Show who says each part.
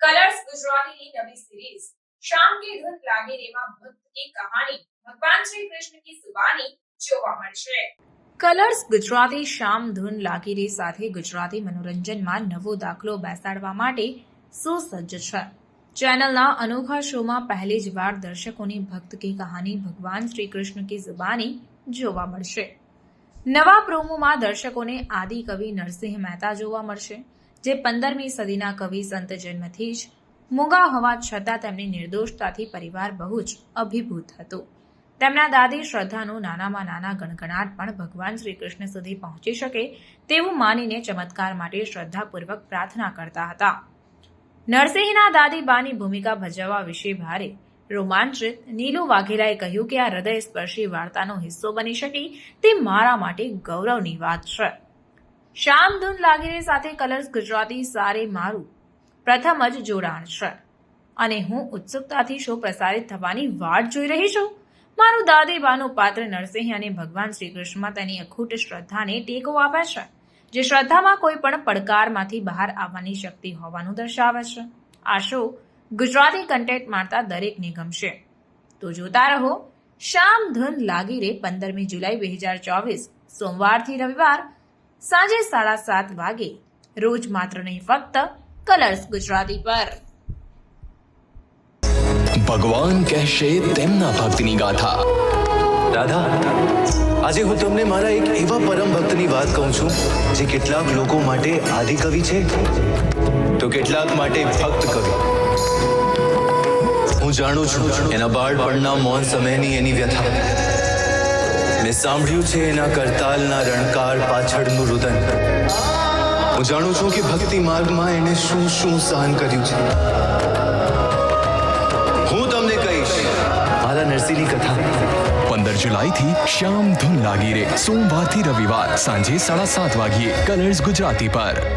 Speaker 1: Colours ગુજરાતીની નવી series શામ કે ધૂન લાગે રેમાં ભક્ત કહાની ભગવાન શ્રી કૃષ્ણ કી જુબાની જોવા મળશે. કલર્સ ગુજરાતી શામ ધૂન લાગી સાથે ગુજરાતી મનોરંજનમાં નવો દાખલો બેસાડવા માટે સુસજ્જ છે. ચેનલના અનોખા શોમાં પહેલી જ વાર દર્શકોની ભક્ત કી કહાની ભગવાન શ્રી કૃષ્ણ કી જુબાની જોવા મળશે. નવા પ્રોમોમાં દર્શકોને આદિ કવિ નરસિંહ મહેતા જોવા મળશે. જે પંદરમી સદીના કવિ સંત જન્મથી જ મૂંગા હોવા છતાં તેમની નિર્દોષતાથી પરિવાર બહુ જ અભિભૂત હતો. તેમના દાદી શ્રદ્ધાનું નાનામાં નાના ગણગણાટ પણ ભગવાન શ્રી કૃષ્ણ સુધી પહોંચી શકે તેવું માનીને ચમત્કાર માટે શ્રદ્ધાપૂર્વક પ્રાર્થના કરતા હતા. નરસિંહના દાદી બાની ભૂમિકા ભજવવા વિશે ભારે રોમાંચિત નીલુ વાઘેલાએ કહ્યું કે આ હૃદયસ્પર્શી વાર્તાનો હિસ્સો બની શકી તે મારા માટે ગૌરવની વાત છે. શામધૂન લાગીરે સાથે કલર્સ ગુજરાતી સારે મારું. પ્રથમ જ જોડાણ છે. અને હું ઉત્સુકતાથી શો પ્રસારિત થવાની વાટ જોઈ રહી છું. મારું દાદી બાનું પાત્ર નરસિંહ અને ભગવાન શ્રી કૃષ્ણમાં તેની અખૂટ શ્રદ્ધાને ટેકો આપે છે, જે શ્રદ્ધામાં કોઈ પણ પડકારમાંથી બહાર આવવાની શક્તિ હોવાનું દર્શાવે છે. આ શો ગુજરાતી કન્ટેન્ટ મારતા દરેકને ગમશે. તો જોતા રહો શામ ધૂન લાગીરે પંદરમી જુલાઈ બે હજાર ચોવીસ, સોમવારથી રવિવાર સાંજે સાડા સાત વાગે. રોજ માત્ર નહીં ફક્ત કલર્સ ગુજરાતી પર.
Speaker 2: ભગવાન કહેશે તેમના ભક્તની ગાથા.
Speaker 3: દાદા આજે હું તમને મારા એક એવા પરમ ભક્તની વાત કહું છું જે કેટલાક લોકો માટે આદિ કવિ છે. તો કેટલાક માટે ભક્ત કવિ. હું જાણું છું એના બાળપણના મૌન સમયની એની વ્યથા. મેં સાંભળ્યું છે એના કરતાલના રણકાર પાછળનું રુદન. હું જાણું છું કે ભક્તિ માર્ગમાં એને શું શું સહન કર્યું છે. હું તમને કહીશ. મારા નરસિંહની કથા.
Speaker 2: પંદર જુલાઈથી શ્યામ ધૂન લાગી રે સોમવારથી રવિવાર સાંજે સાડા સાત વાગ્યે કલર્સ ગુજરાતી પર.